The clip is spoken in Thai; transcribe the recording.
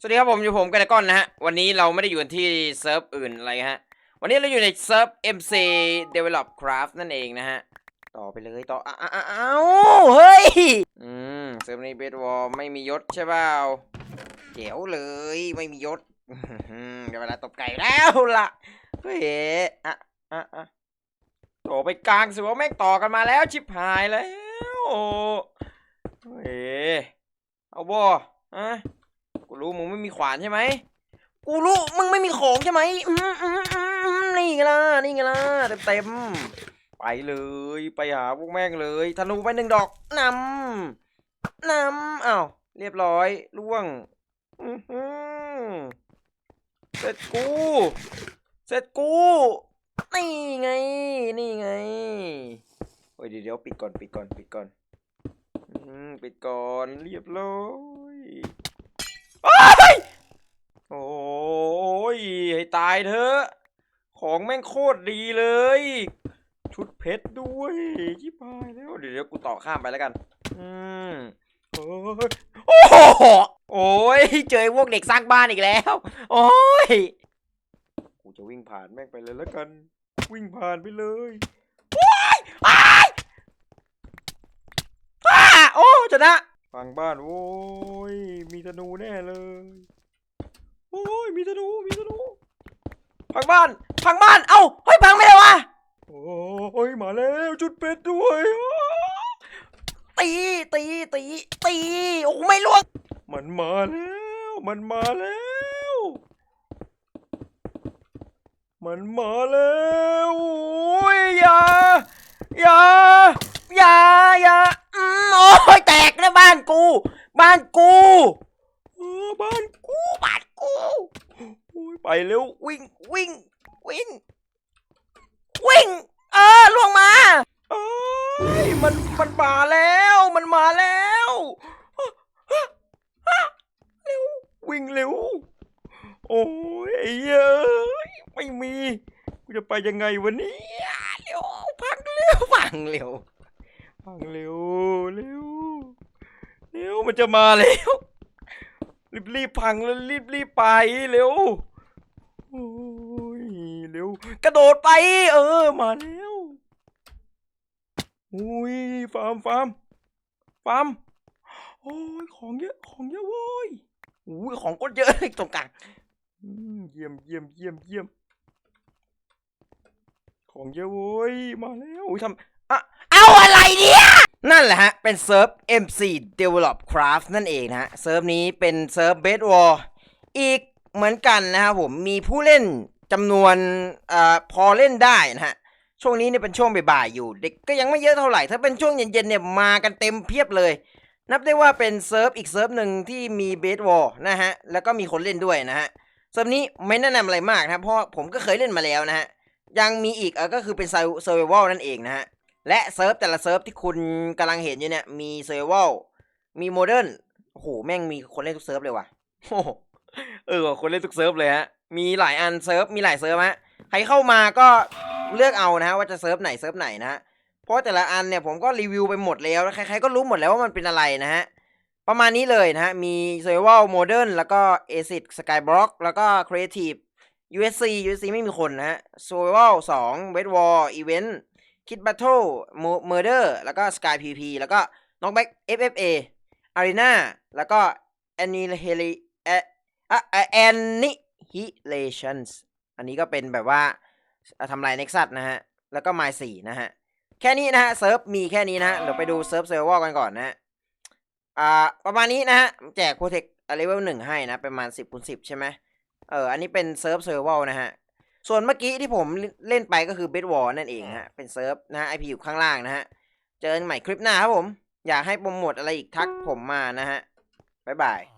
สวัสดีครับผมอยู่ผมกันก้อนนะฮะ วันนี้เราไม่ได้อยู่ที่เซิร์ฟอื่นอะไรฮะ วันนี้เราอยู่ในเซิร์ฟ MC Develop Craft นั่นเองนะฮะ ต่อไปเลยต่ออ้าอ้าอ้าวเฮ้ย อืมเซิร์ฟนี้เบสวอลไม่มียศใช่เปล่าเจ๋วเลยไม่มียศเดี๋ยวเวลาตบไก่แล้วล่ะเฮ้ยอะอะอะต่อไปกลางสิว่าแม่งต่อกันมาแล้วชิบหายแล้วเฮ้ยเอาบ่อะ รู้มึงไม่มีขวานใช่ไหมกูรู้มึงไม่มีของใช่ไหมนี่ไงล่ะนี่ไงล่ะเต็มเต็มๆไปเลยไปหาพวกแม่งเลยธนูไปหนึ่งดอกนำนำอ้าวเรียบร้อยล่วงเสร็จกู เสร็จกู นี่ไง นี่ไงโอ้ยเดี๋ยวเดี๋ยวปิดก่อน ปิดก่อน ปิดก่อน ปิดก่อน เรียบร้อยโอ้ยโอ้ย ให้ ตายเถอะ ของแม่งโคตรดีเลย ชุดเพชรด้วยชิบหายแล้ว เดี๋ยวเดี๋ยวกูต่อข้ามไปแล้วกัน อืมโอ้ยโอ้โหโอ้ยเจอไอ้พวกเด็กสร้างบ้านอีกแล้ว โอ้ย กูจะวิ่งผ่านแม่งไปเลยแล้วกัน วิ่งผ่านไปเลยว้ายอ้ายอ้าโอ้ชนะฝั่งบ้าน โอ้ย มีธนูแน่เลย โอ้ย มีธนู มีธนู พังบ้าน พังบ้าน เอ้า เฮ้ยพังไม่ได้วะโอ้ยมาแล้วจุดเป็ดด้วยอ้าตีตีตีตี โอ้ไม่ล่วง มันมาแล้ว มันมาแล้ว มันมาแล้วโอ้ยอย่าอย่าอย่าอย่าอืมโอ้ยแตกนะบ้านกู บ้านกูเออบ้านกูบ้านกู โอ้ยไปเร็ววิ่งวิ่งวิ่งวิ่งเออล่วงมาเอ้ยมันมันมาแล้วมันมาแล้วเร็ววิ่งเร็วโอ้ยไอ้เย้ยไม่มีกูจะไปยังไงวันนี้เร็วพังเร็วพังเร็วพังเร็วเร็วเร็วมันจะมาแล้ว รีบรีบพังแล้วรีบรีบไปเร็วโอ้ยเร็วกระโดดไป เออมาแล้วอุ้ยฟาร์มฟาร์มฟาร์มโอ้ยของเยอะของเยอะโว้ยอุ้ยของก็เยอะเลยตรงกลางเยี่ยมเยี่ยมเยี่ยมเยี่ยมของเยอะโว้ยมาแล้วอุ๊ยทำอะเอาอะไรเนี่ย นั่นแหละฮะ เป็นเซิร์ฟ MC Develop Craft นั่นเองนะฮะ เซิร์ฟนี้เป็นเซิร์ฟ Bed War อีกเหมือนกันนะครับผม มีผู้เล่นจำนวนอพอเล่นได้นะฮะ ช่วงนี้เนี่ยเป็นช่วงบ่ายๆอยู่ เด็กก็ยังไม่เยอะเท่าไหร่ ถ้าเป็นช่วงเย็นๆเนี่ยมากันเต็มเพียบเลย นับได้ว่าเป็นเซิร์ฟอีกเซิร์ฟหนึ่งที่มีเบสวอลนะฮะ แล้วก็มีคนเล่นด้วยนะฮะ เซิร์ฟนี้ไม่แนะนำอะไรมากนะเพราะผมก็เคยเล่นมาแล้วนะฮะ ยังมีอีกเอก็คือเป็นเซอร์ไวลนั่นเองนะฮะ และเซิร์ฟแต่ละเซิร์ฟที่คุณกำลังเห็นอยู่เนี่ย มีเซอร์ไวลมีโมเดิร์นโอ้โหแม่งมีคนเล่นทุกเซิร์ฟเลยว่ะโอ้โหเออคนเล่นทุกเซิร์ฟเลยฮะมีหลายอันเซิร์ฟมีหลายเซิร์ฟฮะใครเข้ามาก็เลือกเอานะฮะว่าจะเซิร์ฟไหนเซิร์ฟไหนนะฮะเพราะแต่ละอันเนี่ยผมก็รีวิวไปหมดแล้วใครๆก็รู้หมดแล้วว่ามันเป็นอะไรนะฮะประมาณนี้เลยนะฮะ มี Survival Modern แล้วก็ Acid Skyblock แล้วก็ Creative USC USC ไม่มีคนนะฮะ Survival 2 Wet War Event Kid Battle Mo- Murder แล้วก็ Sky PvP แล้วก็ Knockback FFA Arena แล้วก็ Annihilation อะอะ Annihilations อันนี้ก็เป็นแบบว่าทำลาย Nexus นะฮะ แล้วก็ My 4นะฮะ แค่นี้นะฮะ เซิร์ฟมีแค่นี้นะฮะ เดี๋ยวไปดูเซิร์ฟเซอร์วอกันก่อนนะฮะ อ่า ประมาณนี้นะฮะ แจกโปรเทคเลเวลหนึ่งให้นะ ประมาณสิบคูณสิบใช่ไหมเออ อันนี้เป็นเซิร์ฟเซอร์วอนะฮะ ส่วนเมื่อกี้ที่ผมเล่นไปก็คือเบดวอลนั่นเองฮะ เป็นเซิร์ฟนะฮะไอพีอยู่ข้างล่างนะฮะ เจอกันใหม่คลิปหน้าครับผม อยากให้โปรโมทอะไรอีกทักผมมานะฮะ บ๊ายบาย